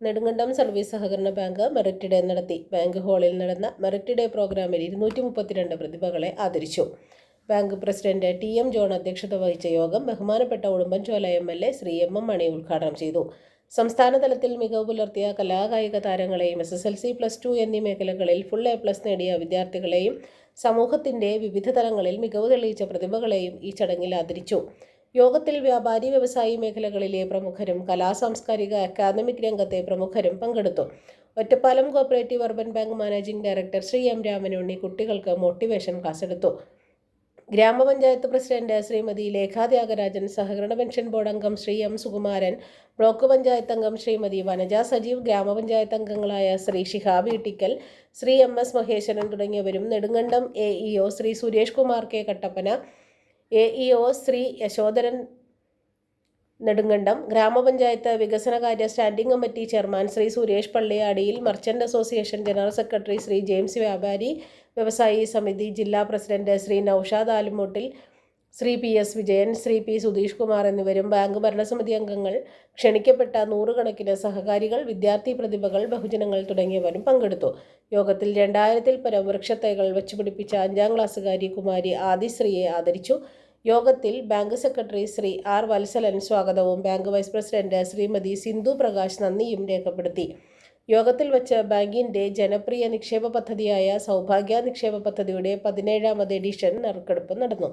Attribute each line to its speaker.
Speaker 1: Nedumkandam service സഹകരണ bank merit day നടത്തി. Bank ഹാളിൽ നടന്ന മെറിറ്റ് ഡേ പ്രോഗ്രാമിൽ ഇരുന്നൂറ്റി മുപ്പത്തിരണ്ട് പ്രതിഭകളെ ആദരിച്ചു. Bank president T M John അധ്യക്ഷത വഹിച്ച യോഗം ബഹുമാനപ്പെട്ട Udumbanchola M L A Shri M M Mani ഉദ്ഘാടനം ചെയ്തു. സംസ്ഥാനതലത്തിൽ മികവ് പുലർത്തിയ കലാകായിക താരങ്ങളെയും S S L C plus two എന്നീ മേഖലകളിൽ ഫുൾ എ പ്ലസ് നേടിയ വിദ്യാർത്ഥികളെയും സമൂഹത്തിന്റെ വിവിധ തലങ്ങളിൽ മികവ് തെളിയിച്ച പ്രതിഭകളെയും ഈ ചടങ്ങിൽ ആദരിച്ചു. യോഗത്തിൽ വ്യാപാരി വ്യവസായി മേഖലകളിലെ പ്രമുഖരും കലാ സാംസ്കാരിക അക്കാദമിക് രംഗത്തെ പ്രമുഖരും പങ്കെടുത്തു. Ottapalam cooperative urban bank managing director Shri M Ramanunni കുട്ടികൾക്ക് മോട്ടിവേഷൻ ക്ലാസ് എടുത്തു. ഗ്രാമപഞ്ചായത്ത് പ്രസിഡന്റ് ശ്രീമതി ലേഖാ ത്യാഗരാജൻ സഹകരണ പെൻഷൻ ബോർഡ് അംഗം ശ്രീ എം സുകുമാരൻ ബ്ലോക്ക് പഞ്ചായത്ത് അംഗം ശ്രീമതി വനജ സജീവ് ഗ്രാമപഞ്ചായത്ത് അംഗങ്ങളായ ശ്രീ ഷിഹാബ് ഇട്ടിക്കൽ ശ്രീ എം എസ് മഹേശ്വരൻ തുടങ്ങിയവരും Nedumkandam A E O Shri Suresh Kumar K Kattappana A E O Shri Yashodharan Nedumkandam ഗ്രാമപഞ്ചായത്ത് വികസനകാര്യ standing committee chairman Shri Suresh Palliyadiyil merchant association general secretary Shri James വ്യാപാരി വ്യവസായി സമിതി ജില്ലാ president Shri Noushad Alumoottil Shri P S Vijayan Shri P Sudheesh Kumar എന്നിവരും bank ഭരണസമിതി അംഗങ്ങൾ ക്ഷണിക്കപ്പെട്ട നൂറുകണക്കിന് സഹകാരികൾ വിദ്യാർത്ഥി പ്രതിഭകൾ ബഹുജനങ്ങൾ തുടങ്ങിയവരും പങ്കെടുത്തു. യോഗത്തിൽ രണ്ടായിരത്തിൽ പരം വൃക്ഷത്തൈകൾ വെച്ചുപിടിപ്പിച്ച അഞ്ചാം ക്ലാസ്സുകാരി കുമാരി ആദിശ്രീയെ ആദരിച്ചു. യോഗത്തിൽ bank secretary Shri R Vatsalan സ്വാഗതവും bank vice president Shrimati Sindhu Prakash നന്ദിയും രേഖപ്പെടുത്തി. യോഗത്തിൽ വച്ച് ബാങ്കിന്റെ ജനപ്രിയ നിക്ഷേപ പദ്ധതിയായ സൗഭാഗ്യ നിക്ഷേപ പദ്ധതിയുടെ പതിനേഴാമത് എഡിഷൻ നറുക്കെടുപ്പ് നടന്നു.